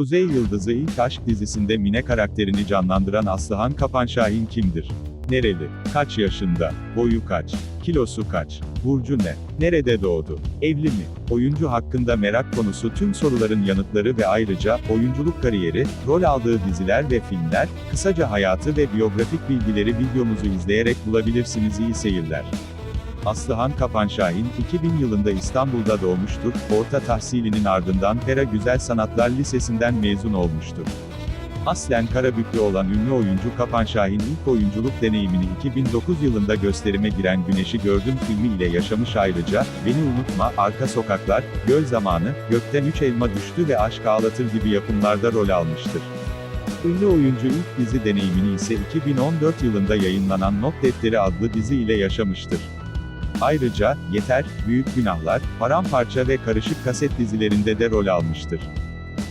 Kuzey Yıldızı İlk Aşk dizisinde Mine karakterini canlandıran Aslıhan Kapanşahin kimdir? Nereli? Kaç yaşında? Boyu kaç? Kilosu kaç? Burcu ne? Nerede doğdu? Evli mi? Oyuncu hakkında merak konusu tüm soruların yanıtları ve ayrıca, oyunculuk kariyeri, rol aldığı diziler ve filmler, kısaca hayatı ve biyografik bilgileri videomuzu izleyerek bulabilirsiniz iyi seyirler. Aslıhan Kapanşahin, 2000 yılında İstanbul'da doğmuştur, orta tahsilinin ardından Pera Güzel Sanatlar Lisesi'nden mezun olmuştur. Aslen Karabüklü olan ünlü oyuncu Kapanşahin ilk oyunculuk deneyimini 2009 yılında gösterime giren Güneşi Gördüm filmi ile yaşamış ayrıca, Beni Unutma, Arka Sokaklar, Göl Zamanı, Gökten Üç Elma Düştü ve Aşk Ağlatır gibi yapımlarda rol almıştır. Ünlü oyuncu ilk dizi deneyimini ise 2014 yılında yayınlanan Not Defteri adlı dizi ile yaşamıştır. Ayrıca, Yeter, Büyük Günahlar, Paramparça ve Karışık Kaset dizilerinde de rol almıştır.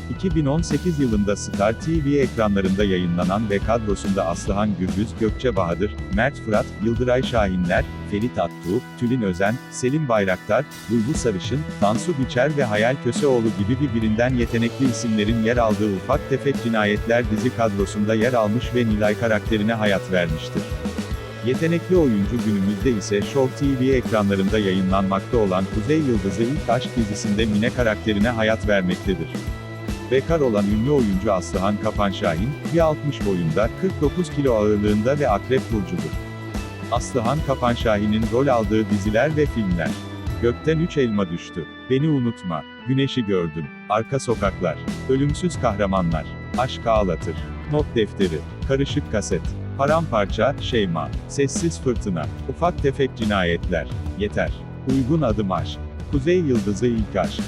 2018 yılında Star TV ekranlarında yayınlanan ve kadrosunda Aslıhan Gürbüz, Gökçe Bahadır, Mert Fırat, Yıldıray Şahinler, Ferit Attuğ, Tülin Özen, Selim Bayraktar, Duygu Sarışın, Tansu Biçer ve Hayal Köseoğlu gibi birbirinden yetenekli isimlerin yer aldığı ufak tefek cinayetler dizi kadrosunda yer almış ve Nilay karakterine hayat vermiştir. Yetenekli oyuncu günümüzde ise Show TV ekranlarında yayınlanmakta olan Kuzey Yıldızı İlk Aşk dizisinde Mine karakterine hayat vermektedir. Bekar olan ünlü oyuncu Aslıhan Kapanşahin, 1.60 boyunda, 49 kilo ağırlığında ve akrep burcudur. Aslıhan Kapanşahin'in rol aldığı diziler ve filmler. Gökten Üç Elma Düştü, Beni Unutma, Güneşi Gördüm, Arka Sokaklar, Ölümsüz Kahramanlar, Aşk Ağlatır, Not Defteri, Karışık Kaset, Paramparça, Şeyma, Sessiz Fırtına, Ufak Tefek Cinayetler, Yeter, Uygun Adım Aşk, Kuzey Yıldızı İlk Aşk,